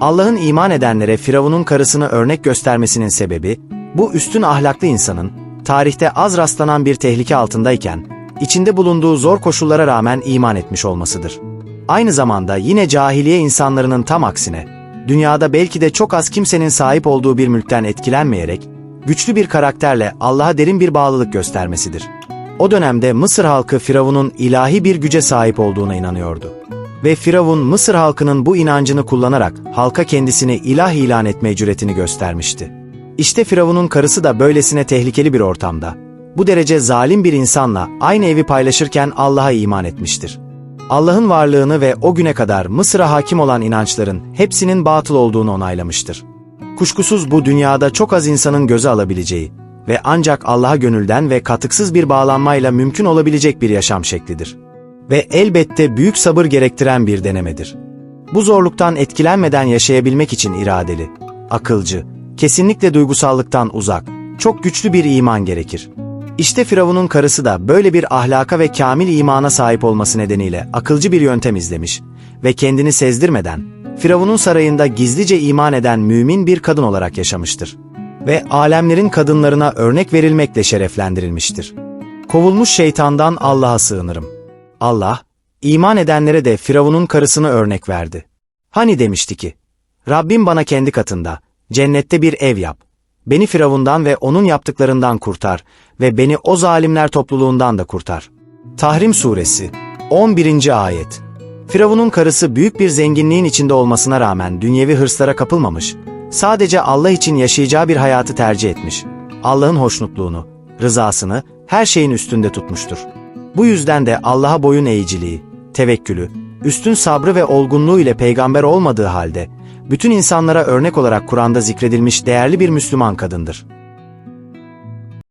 Allah'ın iman edenlere Firavun'un karısını örnek göstermesinin sebebi, bu üstün ahlaklı insanın, tarihte az rastlanan bir tehlike altındayken, içinde bulunduğu zor koşullara rağmen iman etmiş olmasıdır. Aynı zamanda yine cahiliye insanlarının tam aksine, dünyada belki de çok az kimsenin sahip olduğu bir mülkten etkilenmeyerek, güçlü bir karakterle Allah'a derin bir bağlılık göstermesidir. O dönemde Mısır halkı Firavun'un ilahi bir güce sahip olduğuna inanıyordu. Ve Firavun Mısır halkının bu inancını kullanarak halka kendisini ilah ilan etme cüretini göstermişti. İşte Firavun'un karısı da böylesine tehlikeli bir ortamda, bu derece zalim bir insanla aynı evi paylaşırken Allah'a iman etmiştir. Allah'ın varlığını ve o güne kadar Mısır'a hakim olan inançların hepsinin batıl olduğunu onaylamıştır. Kuşkusuz bu dünyada çok az insanın göze alabileceği ve ancak Allah'a gönülden ve katıksız bir bağlanmayla mümkün olabilecek bir yaşam şeklidir. Ve elbette büyük sabır gerektiren bir denemedir. Bu zorluktan etkilenmeden yaşayabilmek için iradeli, akılcı, kesinlikle duygusallıktan uzak, çok güçlü bir iman gerekir. İşte Firavun'un karısı da böyle bir ahlaka ve kamil imana sahip olması nedeniyle akılcı bir yöntem izlemiş ve kendini sezdirmeden Firavun'un sarayında gizlice iman eden mümin bir kadın olarak yaşamıştır. Ve alemlerin kadınlarına örnek verilmekle şereflendirilmiştir. Kovulmuş şeytandan Allah'a sığınırım. Allah, iman edenlere de Firavun'un karısını örnek verdi. Hani demişti ki, Rabbim bana kendi katında, cennette bir ev yap. Beni Firavundan ve onun yaptıklarından kurtar ve beni o zalimler topluluğundan da kurtar. Tahrim Suresi 11. Ayet Firavun'un karısı büyük bir zenginliğin içinde olmasına rağmen dünyevi hırslara kapılmamış, sadece Allah için yaşayacağı bir hayatı tercih etmiş. Allah'ın hoşnutluğunu, rızasını her şeyin üstünde tutmuştur. Bu yüzden de Allah'a boyun eğiciliği, tevekkülü, üstün sabrı ve olgunluğu ile peygamber olmadığı halde, bütün insanlara örnek olarak Kur'an'da zikredilmiş değerli bir Müslüman kadındır.